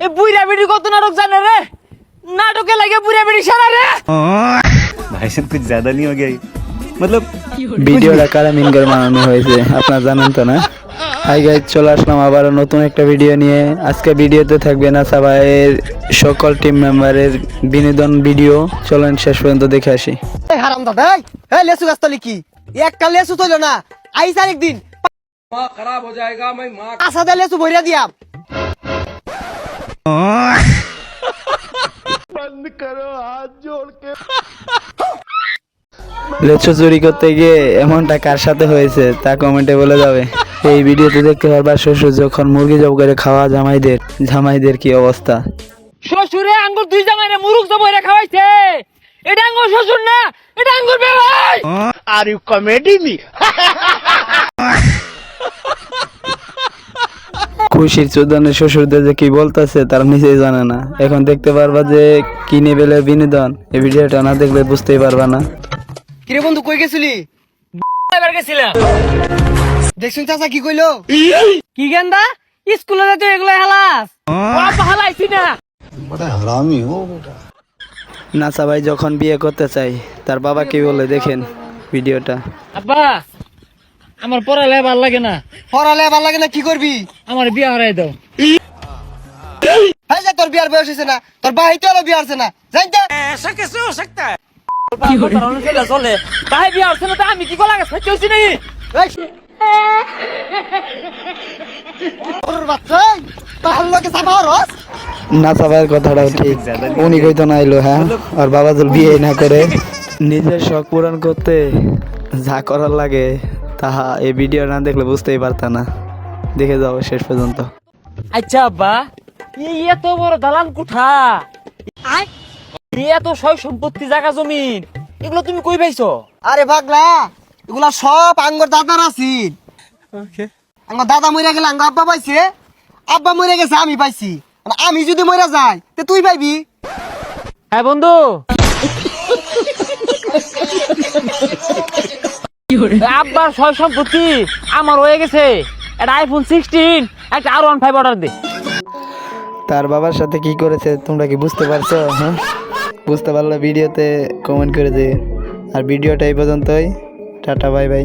এ বুইরা বিড়ি কত নাটক জানে রে? নাটকে লাগে বুইরা বিড়ি সারা রে। ভাই সব কিছু জ্যাদা মতলব ভিডিওটা মিনগার বানানো হয়েছে আপনারা জানেন তো না? হাই গাইজ চলে আসলাম আবার নতুন একটা ভিডিও নিয়ে। আজকে ভিডিওতে থাকবে না সাবাইয়ের সকল টিম মেম্বারের বিনোদন ভিডিও চলেন শেষ পর্যন্ত দেখে আসি। হারাম দাদা এই লেসু গাছ তলি একটা লেসু তৈল না আইস আরেকদিন। খারাপ হয়ে যায়গা মাই মা আসাদা লেসু ভরিয়া লেচু চুরি করতে গিয়ে এমনটা কার সাথে হয়েছে তা কমেন্টে বলে যাবে। এই ভিডিওতে দেখতে পারবা শ্বশুর যখন মুরগি জব করে খাওয়া জামাইদের জামাইদের কি অবস্থা? শ্বশুরে আঙ্গুর দুই জামাই রে মুরুক তো বইরা খাওয়াইছে। এটা আঙ্গুর শ্বশুর না এটা আঙ্গুর বেবাই খুশির চোদনের শ্বশুরদের যে কি বলতেছে তারা নিজেই জানে না। এখন দেখতে পারবা যে কি নেবেলে বিনোদন। এই ভিডিওটা না দেখলে বুঝতেই পারবা না। কিরে বন্ধু কই গেছিলি? গেছিলাম। দেখছুন চাচা কি কইলো? কি গেন্দা স্কুলে তো এগুলো হেলাস? হেলাইছি না। নাসা ভাই যখন বিয়ে করতে চাই তার বাবা কি বলে দেখেন ভিডিওটা। আব্বা আমার পড়ালে ভালো লাগে না। পড়ালে ভালো লাগে না কি করবি? আমার বিয়া হারাই দাও। এই যে তোর বিয়ার বয়স হয়েছে না তোর ভাই তো হলো বিয়ে হচ্ছে না জানতে? চলে চলে তাই বিয়ে হচ্ছে না আমি কি কলা গাছ? চলছি নাকি? তোর বাচ্চা তাহলে লোকে সাফা রস নাসা ভাইয়ের কথাটাও ঠিক। উনি কইতো না এলো হ্যাঁ? আর বাবা যদি বিয়ে না করে নিজের শখ পূরণ করতে যা করার লাগে তাহা এই ভিডিও না দেখলে বুঝতেই পারতা না। দেখে যাও শেষ পর্যন্ত। আচ্ছা আব্বা এই এত বড় দালান কোঠা? এই এত সয় সম্পত্তি জায়গা জমিন এগুলো তুমি কই পাইছো? আরে পাগলা এগুলা সব আঙ্গর দাদার আছিস আঙ্গর দাদা মরে গেলে আঙ্গ আব্বা পাইছে? আব্বা মরে গেছে আমি পাইছি। আর আমি যদি মরে যাই তে তুই পাইবি? হ্যাঁ বন্ধু। আব্বার সব সম্পত্তি আমার হয়ে গেছে। একটা আইফোন সিক্সটিন একটা আর ওয়ান ফাইভ অর্ডার দে। তার বাবার সাথে কি করেছে তোমরা কি বুঝতে পারছ হ্যাঁ? বুঝতে পারলে ভিডিওতে কমেন্ট করে দে। আর ভিডিওটা এই পর্যন্তই। Ta ta bye bye.